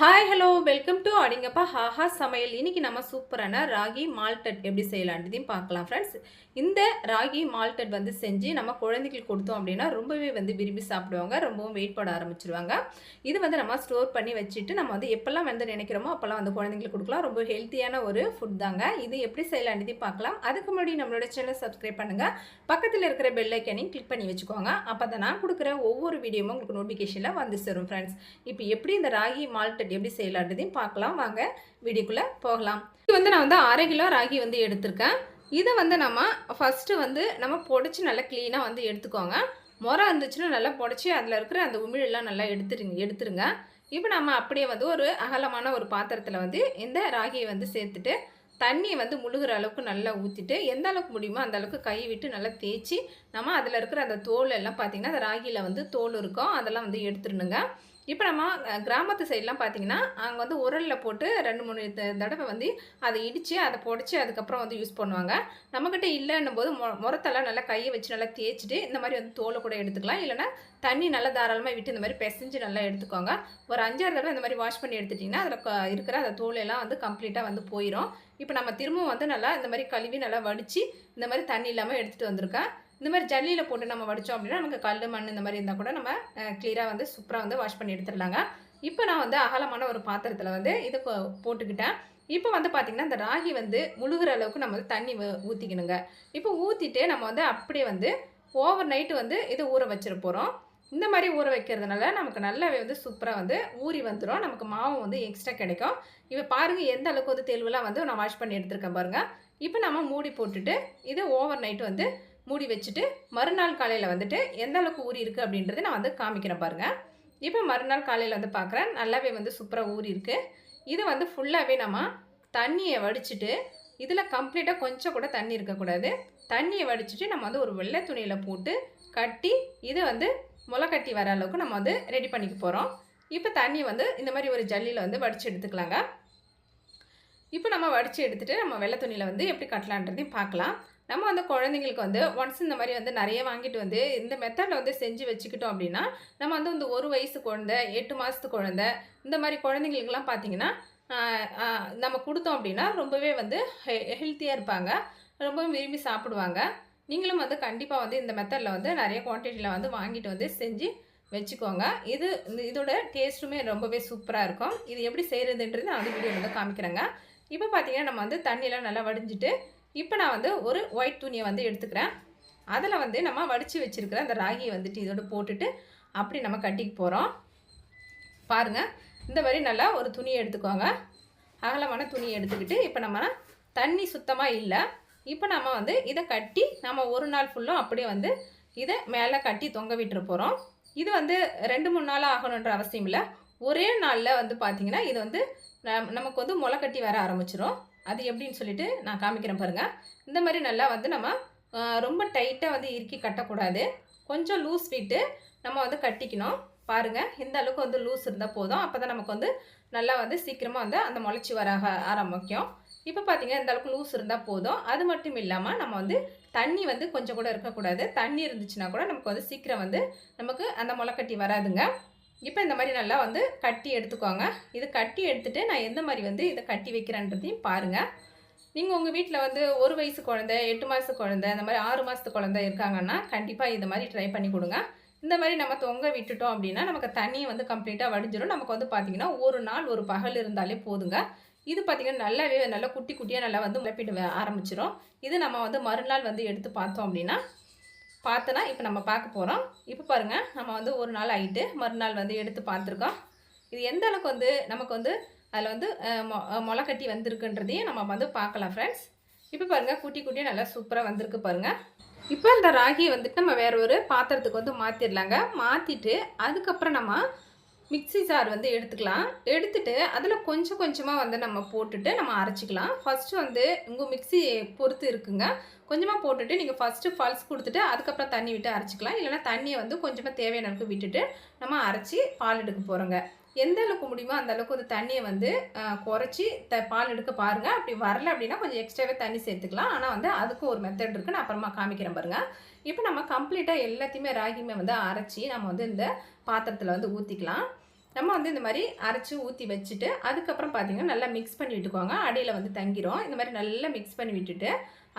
Hi hello welcome to அடிங்கப்பா ஹாஹா சமையல் இன்னைக்கு நம்ம சூப்பரான ராகி மால்டட் எப்படி செய்யலான்றதையும் பார்க்கலாம் ஃப்ரெண்ட்ஸ் இந்த ராகி மால்டட் வந்து செஞ்சு நம்ம குழந்தைகளுக்கு கொடுத்தோம் அப்படின்னா ரொம்பவே வந்து விரும்பி சாப்பிடுவாங்க ரொம்பவும் வெயிட் போட ஆரம்பிச்சிருவாங்க. இது வந்து நம்ம ஸ்டோர் பண்ணி வச்சுட்டு நம்ம வந்து எப்போல்லாம் வந்து நினைக்கிறோமோ அப்போல்லாம் வந்து குழந்தைங்களுக்கு கொடுக்கலாம். ரொம்ப ஹெல்த்தியான ஒரு ஃபுட் தாங்க. இது எப்படி செய்யலான்றதையும் பார்க்கலாம். அதுக்கு முன்னாடி நம்மளோட சேனல் சப்ஸ்கிரைப் பண்ணுங்கள் பக்கத்தில் இருக்கிற பெல் ஐக்கனையும் கிளிக் பண்ணி வச்சுக்கோங்க. அப்போ தான் நான் கொடுக்குற ஒவ்வொரு வீடியோவும் உங்களுக்கு நோட்டிஃபிகேஷனில் வந்து சேரும் ஃப்ரெண்ட்ஸ் இப்போ எப்படி இந்த ராகி மால்டட் எப்படி செய்யலான்றதையும் பார்க்கலாம். வாங்க வீடியோக்குள்ளே போகலாம். இது வந்து நான் வந்து அரை கிலோ ராகி வந்து எடுத்திருக்கேன். இதை வந்து நம்ம ஃபஸ்ட்டு வந்து நம்ம புடச்சி நல்லா க்ளீனாக வந்து எடுத்துக்கோங்க. முறை இருந்துச்சுன்னா நல்லா புடச்சி அதில் இருக்கிற அந்த உமிழெல்லாம் நல்லா எடுத்துருங்க எடுத்துருங்க. இப்போ நம்ம அப்படியே வந்து ஒரு அகலமான ஒரு பாத்திரத்தில் வந்து இந்த ராகியை வந்து சேர்த்துட்டு தண்ணியை வந்து முழுகிற அளவுக்கு நல்லா ஊற்றிட்டு எந்த அளவுக்கு முடியுமோ அந்த அளவுக்கு கை விட்டு நல்லா தேய்ச்சி நம்ம அதில் இருக்கிற அந்த தோல் எல்லாம் பார்த்திங்கன்னா அந்த ராகியில் வந்து தோல் இருக்கும். அதெல்லாம் வந்து எடுத்துடணுங்க. இப்போ நம்ம கிராமத்து சைட்லாம் பார்த்தீங்கன்னா அங்கே வந்து உரலில் போட்டு ரெண்டு மூணு த- தடவை வந்து அதை இடித்து அதை புடச்சி அதுக்கப்புறம் வந்து யூஸ் பண்ணுவாங்க. நம்மக்கிட்ட இல்லைன்னும் போது மொ முரத்தெல்லாம் நல்லா கையை வச்சு நல்லா தேய்ச்சிட்டு இந்த மாதிரி வந்து தோலை கூட எடுத்துக்கலாம். இல்லைன்னா தண்ணி நல்லா தாராளமாக விட்டு இந்த மாதிரி பிசைஞ்சு நல்லா எடுத்துக்கோங்க. ஒரு அஞ்சாறு தடவை இந்த மாதிரி வாஷ் பண்ணி எடுத்துட்டிங்கன்னா அதில் இருக்கிற அந்த தோலெல்லாம் வந்து கம்ப்ளீட்டாக வந்து போயிடும் இப்போ நம்ம திரும்பவும் வந்து நல்லா இந்த மாதிரி கழுவி நல்லா வடித்து இந்த மாதிரி தண்ணி இல்லாமல் எடுத்துகிட்டு வந்திருக்கேன். இந்த மாதிரி ஜல்லியில் போட்டு நம்ம வடித்தோம் அப்படின்னா நமக்கு கல் மண் இந்த மாதிரி இருந்தால் கூட நம்ம கிளியராக வந்து சூப்பராக வந்து வாஷ் பண்ணி எடுத்துடலாங்க. இப்போ நான் வந்து அகலமான ஒரு பாத்திரத்தில் வந்து இதை போட்டுக்கிட்டேன். இப்போ வந்து பார்த்திங்கன்னா இந்த ராகி வந்து முழுகிற அளவுக்கு நம்ம வந்து தண்ணி ஊற்றிக்கணுங்க இப்போ ஊற்றிட்டு நம்ம வந்து அப்படியே வந்து ஓவர் நைட்டு வந்து இதை ஊற வச்சிட போகிறோம் இந்த மாதிரி ஊற வைக்கிறதுனால நமக்கு நல்லாவே வந்து சூப்பராக வந்து ஊறி வந்துடும் நமக்கு மாவும் வந்து எக்ஸ்ட்ரா கிடைக்கும். இப்போ பாருங்கள் எந்த அளவுக்கு வந்து தெளிவெலாம் வந்து நான் வாஷ் பண்ணி எடுத்திருக்கேன் பாருங்கள் இப்போ நம்ம மூடி போட்டுட்டு இது ஓவர் நைட்டு வந்து மூடி வச்சுட்டு மறுநாள் காலையில் வந்துட்டு எந்த அளவுக்கு ஊறி இருக்குது அப்படின்றத நான் வந்து காமிக்கிறேன் பாருங்கள் இப்போ மறுநாள் காலையில் வந்து பார்க்குறேன் நல்லாவே வந்து சூப்பராக ஊறி இருக்குது இது வந்து ஃபுல்லாகவே நம்ம தண்ணியை வடிச்சிட்டு இதில் கம்ப்ளீட்டாக கொஞ்சம் கூட தண்ணி இருக்கக்கூடாது. தண்ணியை வடிச்சிட்டு நம்ம வந்து ஒரு வெள்ளை துணியில் போட்டு கட்டி இதை வந்து முளை கட்டி வர அளவுக்கு நம்ம வந்து ரெடி பண்ணிக்க போகிறோம் இப்போ தண்ணி வந்து இந்த மாதிரி ஒரு ஜல்லியில் வந்து வடித்து எடுத்துக்கலாங்க. இப்போ நம்ம வடித்து எடுத்துகிட்டு நம்ம வெள்ளை துணியில் வந்து எப்படி கட்டலான்றதையும் பார்க்கலாம். நம்ம வந்து குழந்தைங்களுக்கு வந்து ஒன்ஸ் இந்த மாதிரி வந்து நிறைய வாங்கிட்டு வந்து இந்த மெத்தடில் வந்து செஞ்சு வச்சுக்கிட்டோம் அப்படின்னா நம்ம வந்து இந்த ஒரு வயசு குழந்தை எட்டு மாதத்து குழந்தை இந்த மாதிரி குழந்தைங்களுக்குலாம் பார்த்தீங்கன்னா நம்ம கொடுத்தோம் அப்படின்னா ரொம்பவே வந்து ஹெ ஹெல்த்தியாக இருப்பாங்க. ரொம்பவே விரும்பி சாப்பிடுவாங்க. நீங்களும் வந்து கண்டிப்பாக வந்து இந்த மெத்தடில் வந்து நிறைய குவான்டிட்டியில் வந்து வாங்கிட்டு வந்து செஞ்சு வச்சுக்கோங்க. இது இந்த இதோட டேஸ்ட்டுமே ரொம்பவே சூப்பராக இருக்கும். இது எப்படி செய்கிறதுன்றது நான் வந்து வீடியோவில் வந்து காமிக்கிறேங்க. இப்போ பார்த்தீங்கன்னா நம்ம வந்து தண்ணியெலாம் நல்லா வடிஞ்சிட்டு இப்போ நான் வந்து ஒரு ஒயிட் துணியை வந்து எடுத்துக்கிறேன். அதில் வந்து நம்ம வடித்து வச்சுருக்கிற அந்த ராகியை வந்துட்டு இதோடு போட்டுட்டு அப்படி நம்ம கட்டிக்கு போகிறோம் பாருங்கள் இந்த மாதிரி நல்லா ஒரு துணியை எடுத்துக்கோங்க. அகலமான துணியை எடுத்துக்கிட்டு இப்போ நம்ம தண்ணி சுத்தமாக இல்லை. இப்போ நம்ம வந்து இதை கட்டி நம்ம ஒரு நாள் ஃபுல்லும் அப்படியே வந்து இதை மேலே கட்டி தொங்க விட்டுற போகிறோம் இது வந்து ரெண்டு மூணு நாள் ஆகணுன்ற அவசியம் இல்லை. ஒரே நாளில் வந்து பார்த்திங்கன்னா இது வந்து நம்- நமக்கு வந்து முளை கட்டி வர ஆரம்பிச்சிடும் அது எப்படின்னு சொல்லிட்டு நான் காமிக்கிறேன் பாருங்கள் இந்த மாதிரி நல்லா வந்து நம்ம ரொம்ப டைட்டாக வந்து இறுக்கி கட்டக்கூடாது. கொஞ்சம் லூஸ் விட்டு நம்ம வந்து கட்டிக்கணும். பாருங்கள் இந்த அளவுக்கு வந்து லூஸ் இருந்தால் போதும். அப்போ தான் நமக்கு வந்து நல்லா வந்து சீக்கிரமாக வந்து அந்த முளைச்சி வர ஆரம்பிக்கும். இப்போ பார்த்தீங்கன்னா இந்த அளவுக்கு லூஸ் இருந்தால் போதும். அது மட்டும் இல்லாமல் நம்ம வந்து தண்ணி வந்து கொஞ்சம் கூட இருக்கக்கூடாது. தண்ணி இருந்துச்சுன்னா கூட நமக்கு வந்து சீக்கிரம் வந்து நமக்கு அந்த முளைக்கட்டி வராதுங்க. இப்போ இந்த மாதிரி நல்லா வந்து கட்டி எடுத்துக்கோங்க. இது கட்டி எடுத்துகிட்டு நான் எந்த மாதிரி வந்து இதை கட்டி வைக்கிறேன்றதையும் பாருங்கள் நீங்கள் உங்கள் வீட்டில் வந்து ஒரு வயசு குழந்தை எட்டு மாதத்து குழந்தை இந்த மாதிரி ஆறு மாதத்து குழந்தை இருக்காங்கன்னா கண்டிப்பாக இந்த மாதிரி ட்ரை பண்ணி கொடுங்க. இந்த மாதிரி நம்ம தொங்க விட்டுட்டோம் அப்படின்னா நமக்கு தண்ணியை வந்து கம்ப்ளீட்டாக வடிஞ்சிடும் நமக்கு வந்து பார்த்திங்கன்னா ஒரு நாள் ஒரு பகல் இருந்தாலே போதுங்க. இது பார்த்திங்கன்னா நல்லாவே நல்லா குட்டி குட்டியாக நல்லா வந்து முளைப்பிட்டு ஆரம்பிச்சிடும் இது நம்ம வந்து மறுநாள் வந்து எடுத்து பார்த்தோம் அப்படின்னா பார்த்தோன்னா இப்போ நம்ம பார்க்க போகிறோம் இப்போ பாருங்கள் நம்ம வந்து ஒரு நாள் ஆகிட்டு மறுநாள் வந்து எடுத்து பார்த்துருக்கோம். இது எந்த அளவுக்கு வந்து நமக்கு வந்து அதில் வந்து மொ மொளை கட்டி வந்திருக்குன்றதையும் நம்ம வந்து பார்க்கலாம் ஃப்ரெண்ட்ஸ் இப்போ பாருங்கள் குட்டி குட்டியாக நல்லா சூப்பராக வந்திருக்கு பாருங்கள் இப்போ இந்த ராகியை வந்துட்டு நம்ம வேற ஒரு பாத்திரத்துக்கு வந்து மாற்றிடலாங்க மாற்றிட்டு அதுக்கப்புறம் நம்ம மிக்ஸி ஜார் வந்து எடுத்துக்கலாம். எடுத்துட்டு அதில் கொஞ்சம் கொஞ்சமாக வந்து நம்ம போட்டுட்டு நம்ம அரைச்சிக்கலாம். ஃபஸ்ட்டு வந்து உங்கள் மிக்ஸி பொறுத்து இருக்குங்க. கொஞ்சமாக போட்டுட்டு நீங்கள் ஃபஸ்ட்டு பல்ஸ் கொடுத்துட்டு அதுக்கப்புறம் தண்ணி விட்டு அரைச்சிக்கலாம். இல்லைன்னா தண்ணியை வந்து கொஞ்சமாக தேவையான அளவுக்கு விட்டுட்டு நம்ம அரைச்சி பால் எடுக்க போகிறோங்க எந்த அளவுக்கு முடியுமோ அந்த அளவுக்கு வந்து தண்ணியை வந்து குறைச்சி த பால் எடுக்க பாருங்கள் அப்படி வரல அப்படின்னா கொஞ்சம் எக்ஸ்ட்ராவே தண்ணி சேர்த்துக்கலாம். ஆனால் வந்து அதுக்கும் ஒரு மெத்தட் இருக்குது நான் அப்புறமா காமிக்கிறேன் பாருங்கள் இப்போ நம்ம கம்ப்ளீட்டாக எல்லாத்தையுமே ராகியுமே வந்து அரைச்சி நம்ம வந்து இந்த பாத்திரத்தில் வந்து ஊற்றிக்கலாம் நம்ம வந்து இந்த மாதிரி அரைச்சி ஊற்றி வச்சுட்டு அதுக்கப்புறம் பார்த்திங்கன்னா நல்லா மிக்ஸ் பண்ணி விட்டுக்கோங்க. அடியில் வந்து தங்கிரும். இந்த மாதிரி நல்லா மிக்ஸ் பண்ணி விட்டுட்டு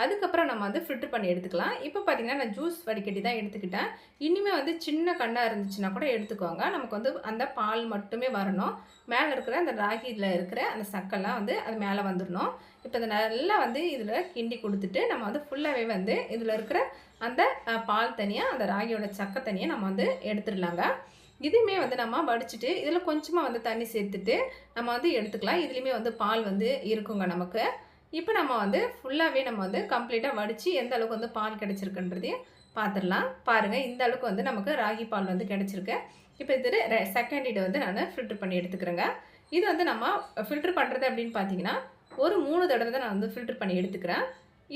அதுக்கப்புறம் நம்ம வந்து ஃபில்ட்ரு பண்ணி எடுத்துக்கலாம். இப்போ பார்த்தீங்கன்னா நான் ஜூஸ் வடிகட்டி தான் எடுத்துக்கிட்டேன். இனிமேல் வந்து சின்ன கண்ணாக இருந்துச்சுன்னா கூட எடுத்துக்கோங்க. நமக்கு வந்து அந்த பால் மட்டுமே வரணும். மேலே இருக்கிற அந்த ராகியில் இருக்கிற அந்த சக்கெல்லாம் வந்து அது மேலே வந்துடணும் இப்போ இதை நல்லா வந்து இதில் கிண்டி கொடுத்துட்டு நம்ம வந்து ஃபுல்லாகவே வந்து இதில் இருக்கிற அந்த பால் தனியாக அந்த ராகியோட சக்கை தனியாக நம்ம வந்து எடுத்துடலாங்க இதுவுமே வந்து நம்ம வடிச்சிட்டு இதில் கொஞ்சமாக வந்து தண்ணி சேர்த்துட்டு நம்ம வந்து எடுத்துக்கலாம். இதுலேயுமே வந்து பால் வந்து இருக்குங்க நமக்கு. இப்போ நம்ம வந்து ஃபுல்லாகவே நம்ம வந்து கம்ப்ளீட்டாக வடித்து எந்த அளவுக்கு வந்து பால் கிடச்சிருக்குன்றதையும் பார்த்துடலாம் பாருங்கள் இந்த அளவுக்கு வந்து நமக்கு ராகி பால் வந்து கிடச்சிருக்கு. இப்போ இது செகண்ட் இதை வந்து நான் ஃபில்ட்ரு பண்ணி எடுத்துக்கிறேங்க. இது வந்து நம்ம ஃபில்ட்ரு பண்ணுறது அப்படின்னு பார்த்தீங்கன்னா ஒரு மூணு தடவை தான் நான் வந்து ஃபில்ட்ரு பண்ணி எடுத்துக்கிறேன்.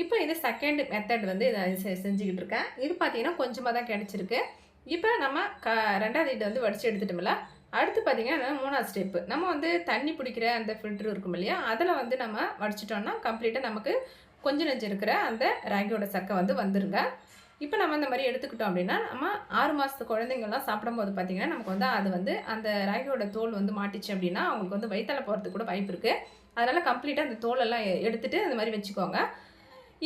இப்போ இது செகண்ட் மெத்தட் வந்து இதை செஞ்சுக்கிட்டு இருக்கேன். இது பார்த்தீங்கன்னா கொஞ்சமாக தான் கிடச்சிருக்கு. இப்போ நம்ம க ரெண்டாவது இதை வந்து வடித்து எடுத்துட்டோம்ல அடுத்து பார்த்தீங்கன்னா மூணாவது ஸ்டெப்பு நம்ம வந்து தண்ணி பிடிக்கிற அந்த ஃபில்டர் இருக்கும் இல்லையா? அதில் வந்து நம்ம வடிச்சிட்டோம்னா கம்ப்ளீட்டாக நமக்கு கொஞ்சம் நெஞ்சு இருக்கிற அந்த ராகியோட சக்கை வந்து வந்துருங்க. இப்போ நம்ம இந்த மாதிரி எடுத்துக்கிட்டோம் அப்படின்னா நம்ம ஆறு மாதத்து குழந்தைங்கள்லாம் சாப்பிடும்போது பார்த்தீங்கன்னா நமக்கு வந்து அது வந்து அந்த ராகியோட தோல் வந்து மாட்டிச்சு அப்படின்னா அவங்களுக்கு வந்து வயிற்றால போகிறதுக்கு கூட வாய்ப்பு இருக்குது அதனால் கம்ப்ளீட்டாக அந்த தோலெல்லாம் எடுத்துகிட்டு அந்த மாதிரி வச்சுக்கோங்க.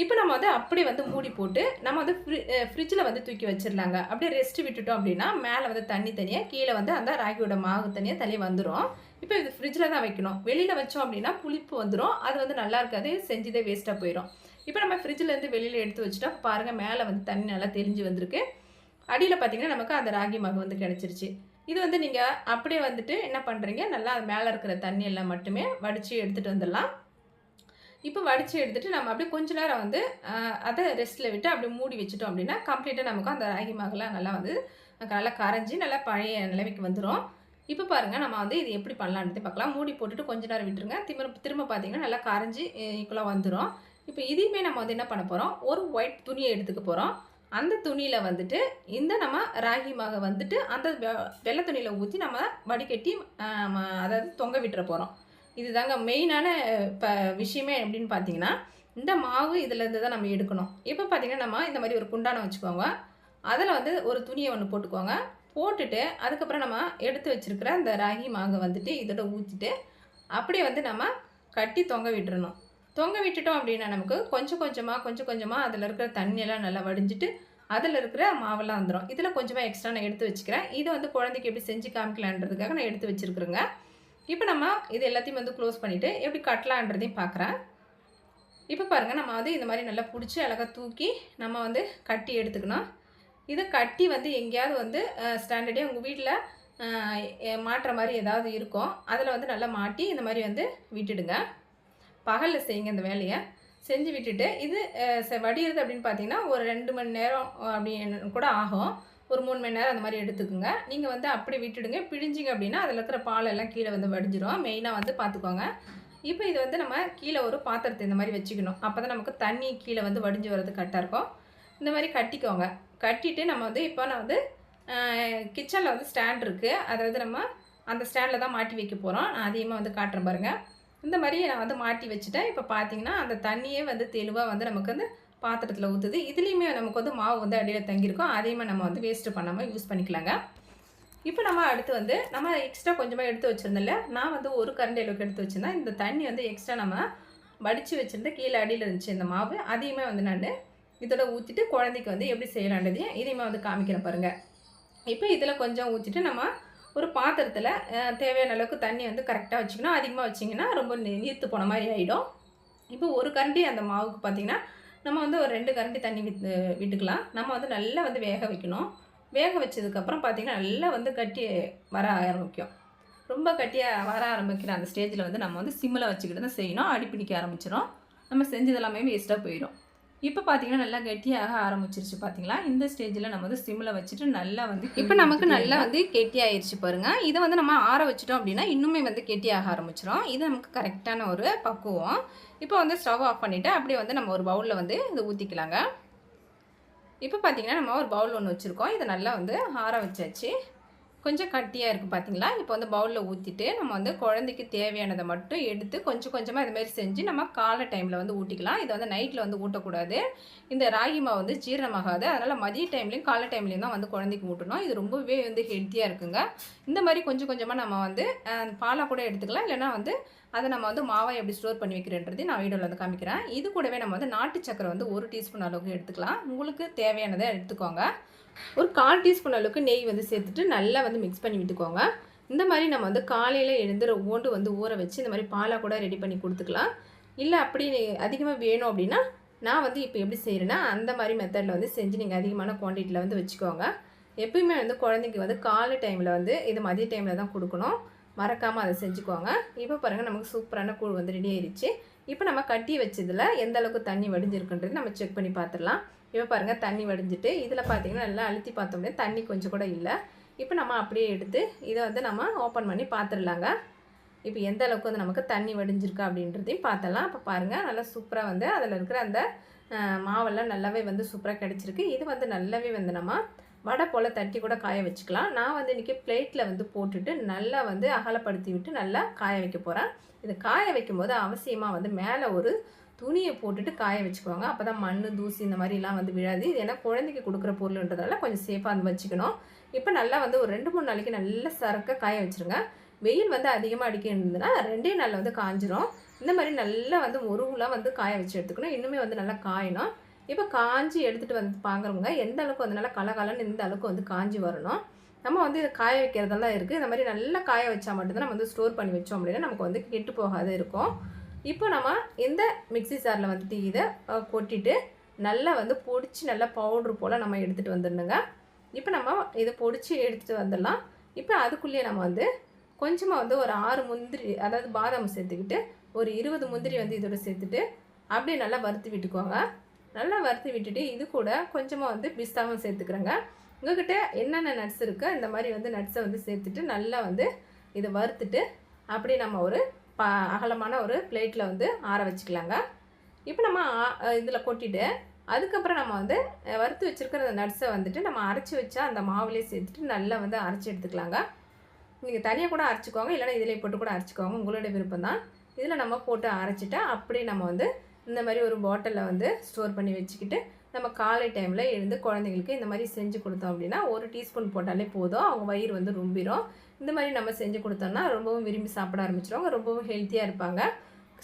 இப்போ நம்ம வந்து அப்படியே வந்து மூடி போட்டு நம்ம வந்து ஃப்ரி ஃப்ரிட்ஜில் வந்து தூக்கி வச்சிடலாங்க. அப்படியே ரெஸ்ட் விட்டுட்டோம் அப்படின்னா மேலே வந்து தண்ணி தனியாக கீழே வந்து அந்த ராகியோட மாவு தனியாக தள்ளி வந்துடும் இப்போ இது ஃப்ரிட்ஜில் தான் வைக்கணும். வெளியில் வச்சோம் அப்படின்னா புளிப்பு வந்துடும் அது வந்து நல்லா இருக்காது செஞ்சதே வேஸ்ட்டாக போயிடும் இப்போ நம்ம ஃப்ரிட்ஜிலேருந்து வெளியில் எடுத்து வச்சுட்டா பாருங்கள் மேலே வந்து தண்ணி நல்லா தெரிஞ்சு வந்திருக்கு. அடியில் பார்த்தீங்கன்னா நமக்கு அந்த ராகி மாவு வந்து கிடச்சிருச்சு. இது வந்து நீங்கள் அப்படியே வந்துட்டு என்ன பண்ணுறீங்க நல்லா அது மேலே இருக்கிற தண்ணி எல்லாம் மட்டுமே வடித்து எடுத்துகிட்டு வந்துடலாம். இப்போ வடித்து எடுத்துட்டு நம்ம அப்படியே கொஞ்ச நேரம் வந்து அதை ரெஸ்ட்டில் விட்டு அப்படியே மூடி வச்சுட்டோம் அப்படின்னா கம்ப்ளீட்டாக நமக்கு அந்த ராகி மாவுலாம் நல்லா வந்து நல்லா கரைஞ்சி நல்லா பழைய நிலைமைக்கு வந்துடும் இப்போ பாருங்கள் நம்ம வந்து இது எப்படி பண்ணலான்ட்டு பார்க்கலாம். மூடி போட்டுட்டு கொஞ்ச நேரம் விட்டுருங்க. திரும்ப திரும்ப பார்த்தீங்கன்னா நல்லா கரைஞ்சி ஈக்குவலாக வந்துடும் இப்போ இதையுமே நம்ம வந்து என்ன பண்ண போகிறோம் ஒரு ஒயிட் துணியை எடுத்துக்க போகிறோம் அந்த துணியில் வந்துட்டு இந்த நம்ம ராகி மாவை வந்துட்டு அந்த வெ- வெள்ளை துணியில் ஊற்றி நம்ம வடிகட்டி அதாவது தொங்க விட்டுற போகிறோம் இதுதாங்க மெயினான இப்போ விஷயமே அப்படின்னு பார்த்தீங்கன்னா இந்த மாவு இதுலேருந்து தான் நம்ம எடுக்கணும். இப்போ பார்த்தீங்கன்னா நம்ம இந்த மாதிரி ஒரு குண்டானம் வச்சுக்கோங்க. அதில் வந்து ஒரு துணியை ஒன்று போட்டுக்கோங்க. போட்டுட்டு அதுக்கப்புறம் நம்ம எடுத்து வச்சுருக்கிற அந்த ராகி மாங்கை வந்துட்டு இதோட ஊற்றிட்டு அப்படியே வந்து நம்ம கட்டி தொங்க விட்டுறணும். தொங்க விட்டுட்டோம் அப்படின்னா நமக்கு கொஞ்சம் கொஞ்சமாக கொஞ்சம் கொஞ்சமாக அதில் இருக்கிற தண்ணியெல்லாம் நல்லா வடிஞ்சிட்டு அதில் இருக்கிற மாவெல்லாம் வந்துடும் இதில் கொஞ்சமாக எக்ஸ்ட்ரா நான் எடுத்து வச்சுக்கிறேன். இதை வந்து குழந்தைக்கு எப்படி செஞ்சு காமிக்கலான்றதுக்காக நான் எடுத்து வச்சுருக்குறேங்க. இப்போ நம்ம இது எல்லாத்தையும் வந்து க்ளோஸ் பண்ணிவிட்டு எப்படி கட்டலான்றதையும் பார்க்குறேன். இப்போ பாருங்கள் நம்ம வந்து இந்த மாதிரி நல்லா பிடிச்சி அழகாக தூக்கி நம்ம வந்து கட்டி எடுத்துக்கணும். இதை கட்டி வந்து எங்கேயாவது வந்து ஸ்டாண்டர்டே உங்கள் வீட்டில் மாட்டுற மாதிரி ஏதாவது இருக்கும். அதில் வந்து நல்லா மாட்டி இந்த மாதிரி வந்து விட்டுடுங்க. பகலில் செய்யுங்க இந்த வேலையை. செஞ்சு விட்டுட்டு இது செ- வடிகிறது அப்படின்னு பார்த்தீங்கன்னா ஒரு ரெண்டு மணி நேரம் அப்படின்னு கூட ஆகும். ஒரு மூணு மணி நேரம் அந்த மாதிரி எடுத்துக்கோங்க. நீங்கள் வந்து அப்படி விட்டுடுங்க. பிழிஞ்சிங்க அப்படின்னா அதில் இருக்கிற பாலெல்லாம் கீழே வந்து வடிஞ்சிரும். மெயினாக வந்து பார்த்துக்கோங்க இப்போ இது வந்து நம்ம கீழே ஒரு பாத்திரத்தை இந்த மாதிரி வச்சுக்கணும். அப்போ தான் நமக்கு தண்ணி கீழே வந்து வடிஞ்சு வர்றது கரெக்டாக இருக்கும். இந்த மாதிரி கட்டிக்கோங்க. கட்டிட்டு நம்ம வந்து இப்போ நான் வந்து கிச்சனில் வந்து ஸ்டாண்ட் இருக்குது அதாவது நம்ம அந்த ஸ்டாண்டில் தான் மாட்டி வைக்க போகிறோம் நான் அதிகமாக வந்து காட்டுறேன் பாருங்கள் இந்த மாதிரி நான் வந்து மாட்டி வச்சுட்டேன். இப்போ பார்த்தீங்கன்னா அந்த தண்ணியே வந்து தெளிவாக வந்து நமக்கு வந்து பாத்திரத்தில் ஊற்றுது இதுலேயுமே நமக்கு வந்து மாவு வந்து அடியில் தங்கியிருக்கும். அதையுமே நம்ம வந்து வேஸ்ட்டு பண்ணாமல் யூஸ் பண்ணிக்கலாங்க. இப்போ நம்ம அடுத்து வந்து நம்ம எக்ஸ்ட்ரா கொஞ்சமாக எடுத்து வச்சுருந்தோம்ல நான் வந்து ஒரு கரண்டி அளவுக்கு எடுத்து வச்சுருந்தேன். இந்த தண்ணி வந்து எக்ஸ்ட்ரா நம்ம வடித்து வச்சுருந்த கீழே அடியில் இருந்துச்சு இந்த மாவு. அதையுமே வந்து நான் இதோட ஊற்றிட்டு குழந்தைக்கு வந்து எப்படி செய்யலான்றதையும் இதையுமே வந்து காமிக்கிறேன் பாருங்கள் இப்போ இதில் கொஞ்சம் ஊற்றிட்டு நம்ம ஒரு பாத்திரத்தில் தேவையான அளவுக்கு தண்ணி வந்து கரெக்டாக வச்சுக்கணும். அதிகமாக வச்சிங்கன்னா ரொம்ப நீர்த்து போன மாதிரி ஆகிடும் இப்போ ஒரு கரண்டி அந்த மாவுக்கு பார்த்திங்கன்னா நம்ம வந்து ஒரு ரெண்டு கரண்டி தண்ணி விட்டு விட்டுக்கலாம். நம்ம வந்து நல்லா வந்து வேக வைக்கணும். வேக வச்சதுக்கப்புறம் பார்த்திங்கன்னா நல்லா வந்து கட்டி வர ஆரம்பிக்கும். ரொம்ப கட்டியாக வர ஆரம்பிக்கிற அந்த ஸ்டேஜில் வந்து நம்ம வந்து சிம்மில் வச்சுக்கிட்டு தான் செய்யணும். அடிப்பிடிக்க ஆரம்பிச்சிடும் நம்ம செஞ்சது எல்லாமே வேஸ்ட்டாக போயிடும் இப்போ பார்த்தீங்கன்னா நல்லா கெட்டியாக ஆரம்பிச்சிருச்சு பார்த்தீங்களா இந்த ஸ்டேஜில் நம்ம வந்து சிம்மில் வச்சுட்டு நல்லா வந்து இப்போ நமக்கு நல்லா வந்து கெட்டியாயிருச்சு பாருங்க. இதை வந்து நம்ம ஆற வச்சிட்டோம் அப்படின்னா இன்னுமே வந்து கெட்டியாக ஆரம்பிச்சிடும் இது நமக்கு கரெக்டான ஒரு பக்குவம். இப்போ வந்து ஸ்டவ் ஆஃப் பண்ணிவிட்டு அப்படியே வந்து நம்ம ஒரு பவுலில் வந்து இதை ஊற்றிக்கலாங்க இப்போ பார்த்தீங்கன்னா நம்ம ஒரு பவுல் ஒன்று வச்சுருக்கோம். இதை நல்லா வந்து ஆற வச்சாச்சு. கொஞ்சம் கட்டியாக இருக்குது பார்த்தீங்களா இப்போ வந்து பவுலில் ஊற்றிட்டு நம்ம வந்து குழந்தைக்கு தேவையானதை மட்டும் எடுத்து கொஞ்சம் கொஞ்சமாக இது மாதிரி செஞ்சு நம்ம காலை டைமில் வந்து ஊட்டிக்கலாம். இதை வந்து நைட்டில் வந்து ஊட்டக்கூடாது. இந்த ராகி மாவு வந்து ஜீரணமாகாது. அதனால் மதிய டைம்லையும் காலை டைம்லையும் தான் வந்து குழந்தைக்கு ஊட்டணும். இது ரொம்பவே வந்து ஹெல்த்தியாக இருக்குங்க. இந்த மாதிரி கொஞ்சம் கொஞ்சமாக நம்ம வந்து பாலாக கூட எடுத்துக்கலாம். இல்லைன்னா வந்து அதை நம்ம வந்து மாவை எப்படி ஸ்டோர் பண்ணி வைக்கிறேன்றது நான் வீடியோவில் வந்து காமிக்கிறேன். இது கூடவே நம்ம வந்து நாட்டு சக்கரை வந்து ஒரு டீஸ்பூன் அளவுக்கு எடுத்துக்கலாம். உங்களுக்கு தேவையானதை எடுத்துக்கோங்க. ஒரு கால் டீஸ்பூன் அளவுக்கு நெய் வந்து சேர்த்துட்டு நல்லா வந்து மிக்ஸ் பண்ணி விட்டுக்கோங்க. இந்த மாதிரி நம்ம வந்து காலையில் எழுந்து ஓண்டு வந்து ஊற வச்சு இந்த மாதிரி பாலாக கூட ரெடி பண்ணி கொடுத்துக்கலாம். இல்லை அப்படி அதிகமாக வேணும் அப்படின்னா நான் வந்து இப்போ எப்படி செய்கிறேன்னா அந்த மாதிரி மெத்தடில் வந்து செஞ்சு நீங்கள் அதிகமான குவான்டிட்டியில் வந்து வச்சுக்கோங்க. எப்பயுமே வந்து குழந்தைக்கு வந்து காலை டைமில் வந்து இது மதிய டைமில் தான் கொடுக்கணும். மறக்காமல் அதை செஞ்சுக்கோங்க. இப்போ பாருங்கள் நமக்கு சூப்பரான கூழ் வந்து ரெடி ஆயிடுச்சு இப்போ நம்ம கட்டி வச்சதில் எந்த அளவுக்கு தண்ணி வடிஞ்சிருக்குன்றது நம்ம செக் பண்ணி பார்த்துடலாம். இப்போ பாருங்கள் தண்ணி வடிஞ்சிட்டு இதில் பார்த்தீங்கன்னா நல்லா அழுத்தி பார்த்தோம்னா தண்ணி கொஞ்சம் கூட இல்லை. இப்போ நம்ம அப்படியே எடுத்து இதை வந்து நம்ம ஓப்பன் பண்ணி பார்த்துடலாங்க. இப்போ எந்த அளவுக்கு வந்து நமக்கு தண்ணி வடிஞ்சிருக்கு அப்படின்றதையும் பார்த்தலாம் இப்போ பாருங்கள் நல்லா சூப்பராக வந்து அதில் இருக்கிற அந்த மாவெல்லாம் நல்லாவே வந்து சூப்பராக கிடச்சிருக்கு. இது வந்து நல்லாவே வந்து நம்ம வடை போல் தட்டி கூட காய வச்சுக்கலாம். நான் வந்து இன்றைக்கி பிளேட்டில் வந்து போட்டுட்டு நல்லா வந்து அகலப்படுத்தி விட்டு நல்லா காய வைக்க போகிறேன் இது காய வைக்கும்போது அவசியமாக வந்து மேலே ஒரு துணியை போட்டுட்டு காய வச்சுக்குவாங்க. அப்போ தான் மண் தூசி இந்த மாதிரிலாம் வந்து விழாது. இது ஏன்னா குழந்தைக்கு கொடுக்குற பொருள்ன்றதால கொஞ்சம் சேஃபாக வந்து வச்சுக்கணும். இப்போ நல்லா வந்து ஒரு ரெண்டு மூணு நாளைக்கு நல்லா சரக்க காய வச்சுருங்க. வெயில் வந்து அதிகமாக அடிக்க இருந்ததுன்னா ரெண்டே நாளில் வந்து காஞ்சிரும். இந்த மாதிரி நல்லா வந்து முருகுலாம் வந்து காய வச்சு எடுத்துக்கணும். இன்னுமே வந்து நல்லா காயணும். இப்போ காஞ்சி எடுத்துகிட்டு வந்து பார்க்குறவங்க எந்த அளவுக்கு வந்து நல்லா கலகலன்னு இந்த அளவுக்கு வந்து காஞ்சி வரணும். நம்ம வந்து இதை காய வைக்கிறதெல்லாம் இருக்குது இந்த மாதிரி நல்லா காய வச்சா மட்டும்தான் நம்ம வந்து ஸ்டோர் பண்ணி வச்சோம் அப்படின்னா நமக்கு வந்து கெட்டு போகாத இருக்கும். இப்போ நம்ம இந்த மிக்ஸி ஜாரில் வந்துட்டு இதை கொட்டிட்டு நல்லா வந்து பொடிச்சு நல்லா பவுட்ரு போல் நம்ம எடுத்துகிட்டு வந்துடணுங்க. இப்போ நம்ம இதை பொடிச்சு எடுத்துகிட்டு வந்துடலாம். இப்போ அதுக்குள்ளேயே நம்ம வந்து கொஞ்சமாக வந்து ஒரு ஆறு முந்திரி அதாவது பாதாம் சேர்த்துக்கிட்டு ஒரு இருபது முந்திரி வந்து இதோட சேர்த்துட்டு அப்படியே நல்லா வறுத்து விட்டுக்கோங்க. நல்லா வறுத்து விட்டுட்டு இது கூட கொஞ்சமாக வந்து பிஸ்தாவும் சேர்த்துக்கிறேங்க. உங்ககிட்ட என்னென்ன நட்ஸ் இருக்கோ இந்த மாதிரி வந்து நட்ஸை வந்து சேர்த்துட்டு நல்லா வந்து இதை வறுத்துட்டு அப்படியே நம்ம ஒரு ப அகலமான ஒரு பிளேட்டில் வந்து ஆற வச்சுக்கலாங்க. இப்போ நம்ம இதில் கொட்டிட்டு அதுக்கப்புறம் நம்ம வந்து வறுத்து வச்சுருக்கிற அந்த நட்ஸை வந்துட்டு நம்ம அரைச்சி வச்சா அந்த மாவுலேயே சேர்த்துட்டு நல்லா வந்து அரைச்சி எடுத்துக்கலாங்க. நீங்கள் தனியாக கூட அரைச்சிக்கோங்க இல்லைன்னா இதிலே போட்டு கூட அரைச்சிக்கோங்க உங்களோட விருப்பம் தான். இதில் நம்ம போட்டு அரைச்சிட்டா அப்படியே நம்ம வந்து இந்த மாதிரி ஒரு பாட்டிலில் வந்து ஸ்டோர் பண்ணி வச்சுக்கிட்டு நம்ம காலை டைமில் எழுந்து குழந்தைங்களுக்கு இந்த மாதிரி செஞ்சு கொடுத்தோம் அப்படின்னா ஒரு டீஸ்பூன் போட்டாலே போதும். அவங்க வயிறு வந்து ரொம்பிடும் இந்த மாதிரி நம்ம செஞ்சு கொடுத்தோம்னா ரொம்பவும் விரும்பி சாப்பிட ஆரம்பிச்சிருவாங்க. ரொம்பவும் ஹெல்த்தியாக இருப்பாங்க.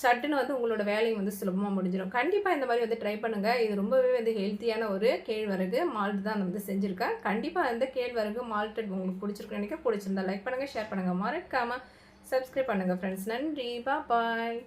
சட்டுன்னு வந்து உங்களோட வேலையும் வந்து சுலபமாக முடிஞ்சிடும் கண்டிப்பாக இந்த மாதிரி வந்து ட்ரை பண்ணுங்கள் இது ரொம்பவே வந்து ஹெல்த்தியான ஒரு கேழ்வரகு மால்ட் தான் நான் வந்து செஞ்சுருக்கேன். கண்டிப்பாக அந்த கேழ்வரகு மால்ட்டட் உங்களுக்கு பிடிச்சிருக்கு நினைக்க பிடிச்சிருந்தா லைக் பண்ணுங்கள் ஷேர் பண்ணுங்கள் மறக்காமல் சப்ஸ்கிரைப் பண்ணுங்கள் ஃப்ரெண்ட்ஸ் நன்றி. பா பாய்